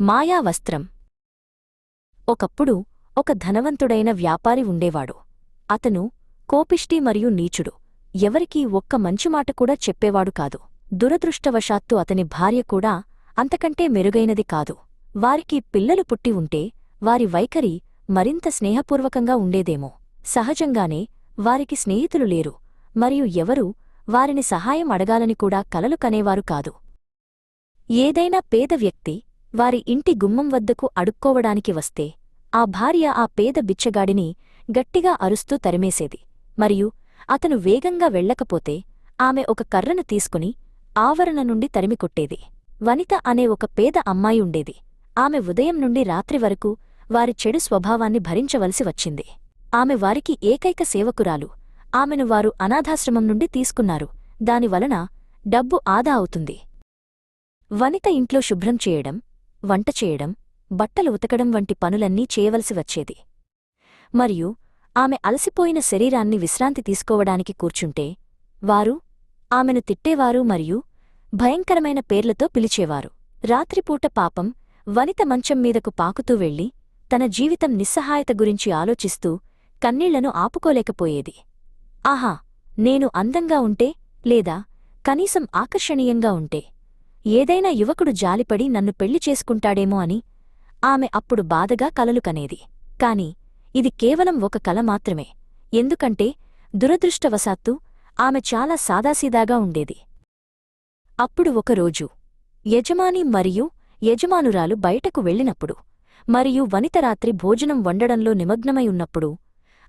మాయా వస్త్రం ఒకప్పుడు ఒక ధనవంతుడైన వ్యాపారి ఉండేవాడు. అతను కోపిష్టి మరియు నీచుడు. ఎవరికీ ఒక్క మంచి మాట కూడా చెప్పేవాడు కాదు. దురదృష్టవశాత్తు అతని భార్య కూడా అంతకంటే మెరుగైనది కాదు. వారికి పిల్లలు పుట్టి ఉంటే వారి వైఖరి మరింత స్నేహపూర్వకంగా ఉండేదేమో. సహజంగానే వారికి స్నేహితులు లేరు. మరియు ఎవరూ వారిని సహాయం అడగాలని కూడా కలలు కనేవారు కాదు. ఏదైనా పేద వ్యక్తి వారి ఇంటి గుమ్మం వద్దకు అడుక్కోవడానికి వస్తే ఆ భార్య ఆ పేద బిచ్చగాడిని గట్టిగా అరుస్తూ తరిమేసేది. మరియు అతను వేగంగా వెళ్ళకపోతే ఆమె ఒక కర్రను తీసుకుని ఆవరణ నుండి తరిమికొట్టేది. వనిత అనే ఒక పేద అమ్మాయి ఉండేది. ఆమె ఉదయం నుండి రాత్రి వరకు వారి చెడు స్వభావాన్ని భరించవలసి వచ్చింది. ఆమె వారికి ఏకైక సేవకురాలు. ఆమెను వారు అనాథాశ్రమం నుండి తీసుకున్నారు. దానివలన డబ్బు ఆదా అవుతుంది. వనిత ఇంట్లో శుభ్రం చేయడం వంట చేయడం బట్టలు ఉతకడం వంటి పనులన్నీ చేయవలసి వచ్చేది. మరియు ఆమె అలసిపోయిన శరీరాన్ని విశ్రాంతి తీసుకోవడానికి కూర్చుంటే వారు ఆమెను తిట్టేవారు మరియు భయంకరమైన పేర్లతో పిలిచేవారు. రాత్రిపూట పాపం వనిత మంచం మీదకు పాకుతూ వెళ్ళి తన జీవితం నిస్సహాయత గురించి ఆలోచిస్తూ కన్నీళ్ళను ఆపుకోలేకపోయేది. ఆహా నేను అందంగా ఉంటే లేదా కనీసం ఆకర్షణీయంగా ఉంటే? ఏదైనా యువకుడు జాలిపడి నన్ను పెళ్ళి చేసుకుంటాడేమో అని ఆమె అప్పుడు బాధగా కలలు కనేది కాని ఇది కేవలం ఒక కల మాత్రమే. ఎందుకంటే దురదృష్టవశాత్తు ఆమె చాలా సాదాసీదాగా ఉండేది. అప్పుడు ఒకరోజు యజమాని మరియు యజమానురాలు బయటకు వెళ్ళినప్పుడు మరియు వనితరాత్రి భోజనం వండడంలో నిమగ్నమై ఉన్నప్పుడు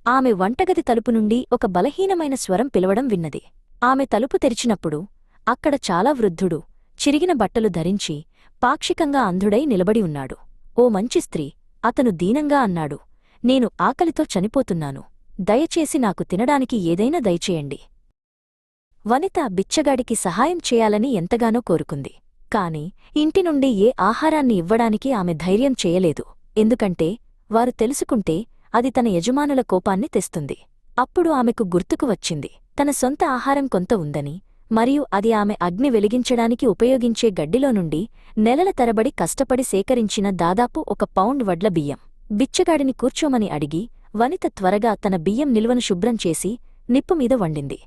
ఆమె వంటగది తలుపు నుండి ఒక బలహీనమైన స్వరం పిలవడం విన్నది. ఆమె తలుపు తెరిచినప్పుడు అక్కడ చాలా వృద్ధుడు చిరిగిన బట్టలు ధరించి పాక్షికంగా అంధుడై నిలబడి ఉన్నాడు. ఓ మంచి స్త్రీ! అతను దీనంగా అన్నాడు. నేను ఆకలితో చనిపోతున్నాను. దయచేసి నాకు తినడానికి ఏదైనా దయచేయండి. వనిత బిచ్చగాడికి సహాయం చేయాలని ఎంతగానో కోరుకుంది. కాని ఇంటి నుండి ఏ ఆహారాన్ని ఇవ్వడానికి ఆమె ధైర్యం చేయలేదు. ఎందుకంటే వారు తెలుసుకుంటే అది తన యజమానుల కోపాన్ని తెస్తుంది. అప్పుడు ఆమెకు గుర్తుకు వచ్చింది. తన సొంత ఆహారం కొంత ఉందని మరియు అది ఆమె అగ్ని వెలిగించడానికి ఉపయోగించే గడ్డిలో నుండి నెలల తరబడి కష్టపడి సేకరించిన దాదాపు ఒక పౌండ్ వడ్ల బియ్యం. బిచ్చగాడిని కూర్చోమని అడిగి వనిత త్వరగా తన బియ్యం నిల్వను శుభ్రం చేసి నిప్పుమీద వండింది.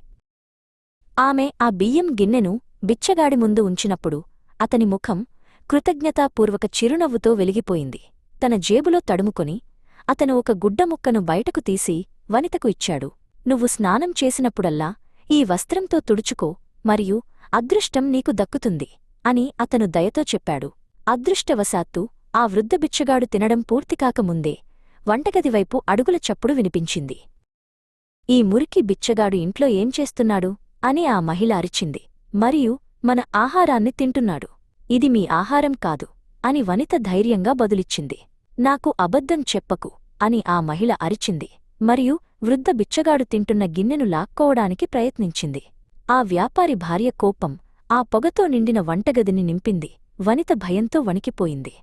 ఆమె ఆ బియ్యం గిన్నెను బిచ్చగాడి ముందు ఉంచినప్పుడు అతని ముఖం కృతజ్ఞతాపూర్వక చిరునవ్వుతో వెలిగిపోయింది. తన జేబులో తడుముకొని అతను ఒక గుడ్డముక్కను బయటకు తీసి వనితకు ఇచ్చాడు. నువ్వు స్నానం చేసినప్పుడల్లా ఈ వస్త్రంతో తుడుచుకో మరియు అదృష్టం నీకు దక్కుతుంది అని అతను దయతో చెప్పాడు. అదృష్టవశాత్తు ఆ వృద్ధ బిచ్చగాడు తినడం పూర్తికాకముందే వంటగదివైపు అడుగుల చప్పుడు వినిపించింది. ఈ మురికి బిచ్చగాడు ఇంట్లో ఏం చేస్తున్నాడు అని ఆ మహిళ అరిచింది. మరియు మన ఆహారాన్ని తింటున్నాడు. ఇది మీ ఆహారం కాదు అని వనిత ధైర్యంగా బదులిచ్చింది. నాకు అబద్ధం చెప్పకు అని ఆ మహిళ అరిచింది. మరియు వృద్ధ బిచ్చగాడు తింటున్న గిన్నెను లాక్కోవడానికి ప్రయత్నించింది. ఆ వ్యాపారి భార్య కోపం ఆ పొగతో నిండిన వంటగదిని నింపింది. వనిత భయంతో వణికిపోయింది.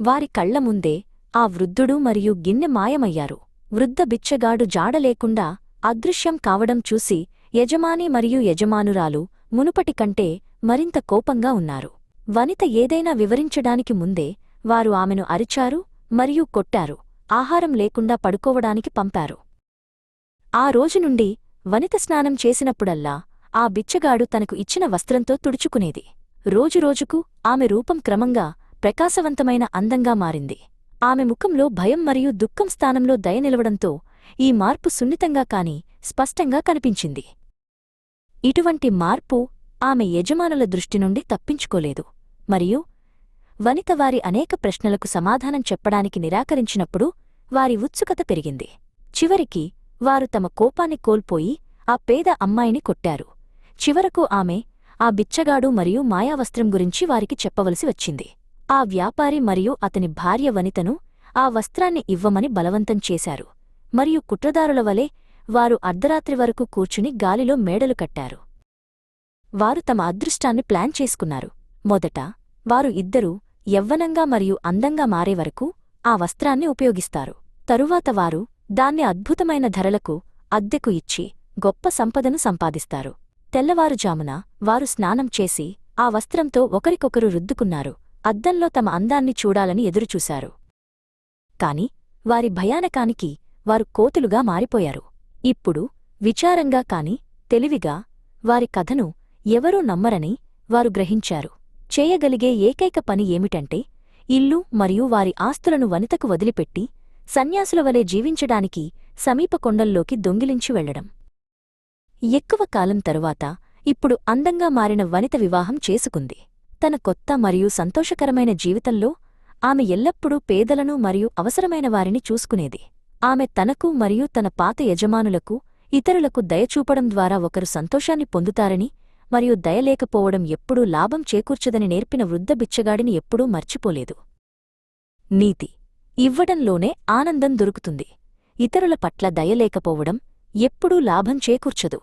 వారి కళ్ళ ముందే ఆ వృద్ధుడు మరియు గిన్నె మాయమయ్యారు. వృద్ధ బిచ్చగాడు జాడలేకుండా అదృశ్యం కావడం చూసి యజమాని మరియు యజమానురాలు మునుపటి కంటే మరింత కోపంగా ఉన్నారు. వనిత ఏదైనా వివరించడానికి ముందే వారు ఆమెను అరిచారు మరియు కొట్టారు. ఆహారం లేకుండా పడుకోవడానికి పంపారు. ఆ రోజు నుండి వనిత స్నానం చేసినప్పుడల్లా ఆ బిచ్చగాడు తనకు ఇచ్చిన వస్త్రంతో తుడుచుకునేది. రోజురోజుకు ఆమె రూపం క్రమంగా ప్రకాశవంతమైన అందంగా మారింది. ఆమె ముఖంలో భయం మరియు దుఃఖం స్థానంలో దయ నిలవడంతో ఈ మార్పు సున్నితంగా కాని స్పష్టంగా కనిపించింది. ఇటువంటి మార్పు ఆమె యజమానుల దృష్టి నుండి తప్పించుకోలేదు. మరియు వనిత వారి అనేక ప్రశ్నలకు సమాధానం చెప్పడానికి నిరాకరించినప్పుడు వారి ఉత్సుకత పెరిగింది. చివరికి వారు తమ కోపాన్ని కోల్పోయి ఆ పేద అమ్మాయిని కొట్టారు. చివరకు ఆమె ఆ బిచ్చగాడు మరియు మాయావస్త్రం గురించి వారికి చెప్పవలసి వచ్చింది. ఆ వ్యాపారి మరియు అతని భార్య వనితను ఆ వస్త్రాన్ని ఇవ్వమని బలవంతం చేశారు. మరియు కుట్రదారుల వలె వారు అర్ధరాత్రి వరకు కూర్చుని గాలిలో మేడలు కట్టారు. వారు తమ అదృష్టాన్ని ప్లాన్ చేసుకున్నారు. మొదట వారు ఇద్దరూ యవ్వనంగా మరియు అందంగా మారే వరకు ఆ వస్త్రాన్ని ఉపయోగిస్తారు. తరువాత వారు దాన్ని అద్భుతమైన ధరలకు అద్దెకు ఇచ్చి గొప్ప సంపదను సంపాదిస్తారు. తెల్లవారుజామున వారు స్నానం చేసి ఆ వస్త్రంతో ఒకరికొకరు రుద్దుకున్నారు. అద్దంలో తమ అందాన్ని చూడాలని ఎదురుచూశారు. కాని వారి భయానకానికి వారు కోతులుగా మారిపోయారు. ఇప్పుడు విచారంగా కాని తెలివిగా వారి కథను ఎవరూ నమ్మరని వారు గ్రహించారు. చేయగలిగే ఏకైక పని ఏమిటంటే ఇల్లు మరియు వారి ఆస్తులను వనితకు వదిలిపెట్టి సన్యాసుల వలె జీవించడానికి సమీప కొండల్లోకి దొంగిలించి వెళ్ళడం ఎక్కువ కాలం తరువాత ఇప్పుడు అందంగా మారిన వనిత వివాహం చేసుకుంది. తన కొత్త మరియు సంతోషకరమైన జీవితంలో ఆమె ఎల్లప్పుడూ పేదలను మరియు అవసరమైన వారిని చూసుకునేది. ఆమె తనకు మరియు తన పాత యజమానులకు ఇతరులకు దయచూపడం ద్వారా ఒకరు సంతోషాన్ని పొందుతారని మరియు దయలేకపోవడం ఎప్పుడూ లాభం చేకూర్చదని నేర్పిన వృద్ధ బిచ్చగాడిని ఎప్పుడూ మర్చిపోలేదు. నీతి ఇవ్వడంలోనే ఆనందం దొరుకుతుంది. ఇతరుల పట్ల దయలేకపోవడం ఎప్పుడూ లాభం చేకూర్చదు.